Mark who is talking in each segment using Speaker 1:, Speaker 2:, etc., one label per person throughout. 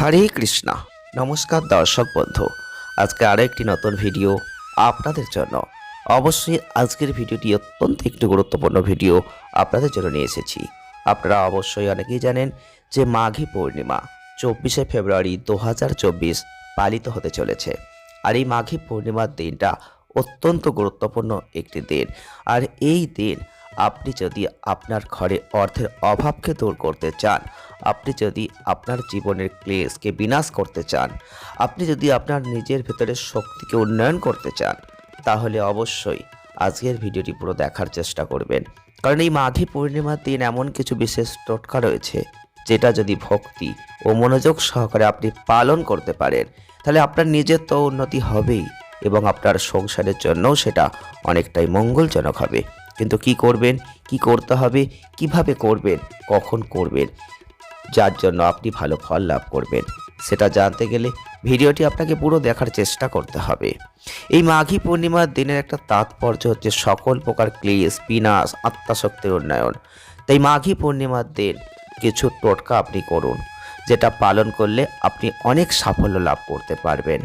Speaker 1: হরে কৃষ্ণা। নমস্কার দর্শক বন্ধু, আজকে আরও একটি নতুন ভিডিও আপনাদের জন্য। অবশ্যই আজকের ভিডিওটি অত্যন্ত একটি গুরুত্বপূর্ণ ভিডিও আপনাদের জন্য নিয়ে এসেছি। আপনারা অবশ্যই অনেকেই জানেন যে মাঘী পূর্ণিমা চব্বিশে ফেব্রুয়ারি দু হাজার চব্বিশ পালিত হতে চলেছে। আর এই মাঘী পূর্ণিমার দিনটা অত্যন্ত গুরুত্বপূর্ণ একটি দিন। আর এই দিন আপনি যদি আপনার ঘরে অর্থের অভাবকে দূর করতে চান, আপনি যদি আপনার জীবনের ক্লেশকে বিনাশ করতে চান, আপনি যদি আপনার নিজের ভেতরের শক্তিকে উন্নয়ন করতে চান, তাহলে অবশ্যই আজকের ভিডিওটি পুরো দেখার চেষ্টা করবেন। কারণ এই মাঘী পূর্ণিমার দিন এমন কিছু বিশেষ টোটকা রয়েছে, যেটা যদি ভক্তি ও মনোযোগ সহকারে আপনি পালন করতে পারেন, তাহলে আপনার নিজের তো উন্নতি হবেই এবং আপনার সংসারের জন্যও সেটা অনেকটাই মঙ্গলজনক হবে। কিন্তু কি করবেন? কি করতে হবে? কীভাবে করবেন? কখন করবেন? যার জন্য আপনি ভালো ফল লাভ করবেন। সেটা জানতে গেলে ভিডিওটি আপনাকে পুরো দেখার চেষ্টা করতে হবে। এই মাঘী পূর্ণিমার দিনের একটা তাৎপর্য হচ্ছে সকল প্রকার ক্লেশ, বিনাশ, আত্মাশক্তির উন্নয়ন। তাই মাঘী পূর্ণিমার দিন কিছু টোটকা আপনি করুন, যেটা পালন করলে আপনি অনেক সাফল্য লাভ করতে পারবেন।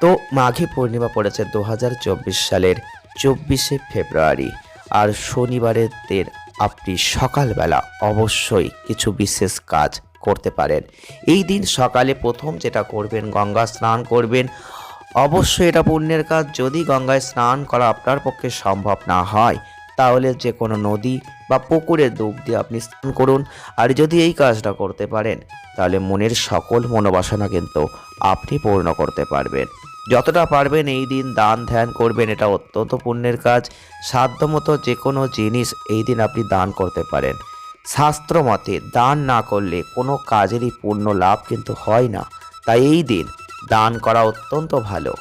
Speaker 1: তো মাঘী পূর্ণিমা পড়েছে দু হাজার চব্বিশ সালের চব্বিশে ফেব্রুয়ারি। আর শনিবারের দিন আপনি সকালবেলা অবশ্যই কিছু বিশেষ কাজ করতে পারেন। এই দিন সকালে প্রথম যেটা করবেন গঙ্গা স্নান করবেন। অবশ্যই এটা পুণ্যের কাজ। যদি গঙ্গায় স্নান করা আপনার পক্ষে সম্ভব না হয়, তাহলে যে কোনো নদী বা পুকুরের ডুব দিয়ে আপনি স্নান করুন। আর যদি এই কাজটা করতে পারেন, তাহলে মনের সকল মনোবাসনা কিন্তু আপনি পূর্ণ করতে পারবেন। যতটা পারবেন এই দিন দান ধ্যান করবেন, এটা অত্যন্ত পুণ্যের কাজ। সাধ্যমতো যে কোনো জিনিস এই দিন আপনি দান করতে পারেন। শাস্ত্র মতে দান না করলে কোনো কাজেরই পূর্ণ লাভ কিন্তু হয় না। তাই এই দিন দান করা অত্যন্ত ভালো।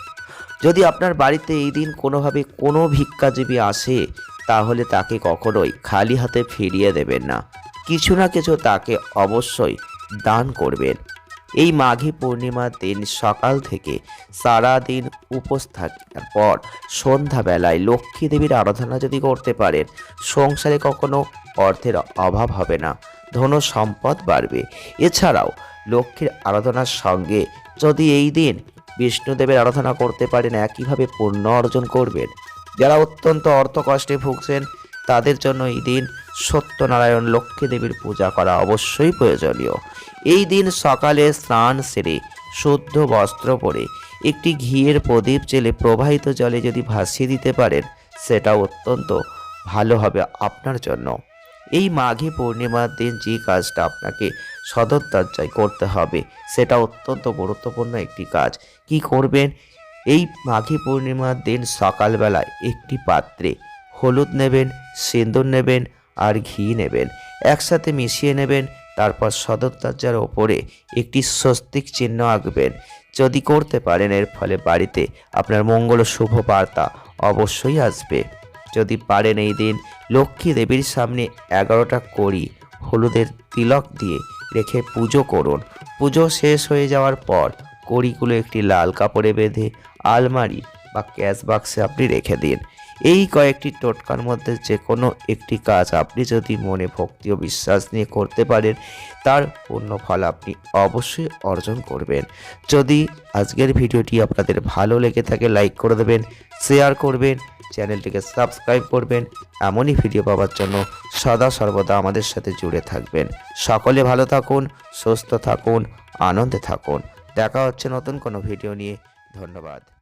Speaker 1: যদি আপনার বাড়িতে এই দিন কোনোভাবে কোনো ভিক্ষাজীবী আসে, তাহলে তাকে কখনোই খালি হাতে ফিরিয়ে দেবেন না। কিছু না কিছু তাকে অবশ্যই দান করবেন। এই মাঘী পূর্ণিমার দিন সকাল থেকে সারা দিন উপোস থাকার পর সন্ধ্যাবেলায় লক্ষ্মী দেবীর আরাধনা যদি করতে পারেন, সংসারে কখনো অর্থের অভাব হবে না, ধন সম্পদ বাড়বে। এছাড়াও লক্ষ্মীর আরাধনার সঙ্গে যদি এই দিন বিষ্ণুদেবের আরাধনা করতে পারেন, একইভাবে পুণ্য অর্জন করবেন। যারা অত্যন্ত অর্থ কষ্টে ভুগছেন, তাদের জন্য এই দিন সত্যনারায়ণ লক্ষ্মী দেবীর পূজা করা অবশ্যই প্রয়োজনীয়। এই দিন সকালে স্নান সেরে, শুদ্ধ বস্ত্র পরে, একটি ঘিয়ের প্রদীপ জেলে প্রবাহিত জলে যদি ভাসিয়ে দিতে পারেন সেটা অত্যন্ত ভালো হবে আপনার জন্য। এই মাঘী পূর্ণিমার দিন যে কাজটা আপনাকে সদর দরজায় করতে হবে, সেটা অত্যন্ত গুরুত্বপূর্ণ একটি কাজ। কি করবেন? এই মাঘী পূর্ণিমার দিন সকালবেলায় একটি পাত্রে হলুদ নেবেন সিন্দুর নেবেন আর ঘি নেবেন। একসাথে মিশিয়ে নেবেন, তারপর সদর দরজার ওপরে একটি স্বস্তিক চিহ্ন আঁকবেন। যদি করতে পারেন, এর ফলে বাড়িতে আপনার মঙ্গল শুভ বার্তা অবশ্যই আসবে। যদি পারেন এই দিন, লক্ষ্মী দেবীর সামনে এগারোটা করি হলুদের তিলক দিয়ে রেখে পুজো করুন। পুজো শেষ হয়ে যাওয়ার পর কড়িগুলো একটি লাল কাপড়ে বেঁধে আলমারি বা ক্যাশ বাক্সে আপনি রেখে দিন। এই কয়েকটি টোটকার মধ্যে যে কোনো একটি কাজ আপনি যদি মনে ভক্তি ও বিশ্বাস নিয়ে করতে পারেন, তার পূর্ণ ফল আপনি অবশ্যই অর্জন করবেন। যদি আজকের ভিডিওটি আপনাদের ভালো লেগে থাকে, লাইক করে দেবেন, শেয়ার করবেন, চ্যানেলটিকে সাবস্ক্রাইব করবেন, এমনই ভিডিও পাওয়ার জন্য সদা সর্বদা আমাদের সাথে জুড়ে থাকবেন। সকলে ভালো থাকুন, সুস্থ থাকুন, আনন্দে থাকুন। দেখা হচ্ছে নতুন কোনো ভিডিও নিয়ে। ধন্যবাদ।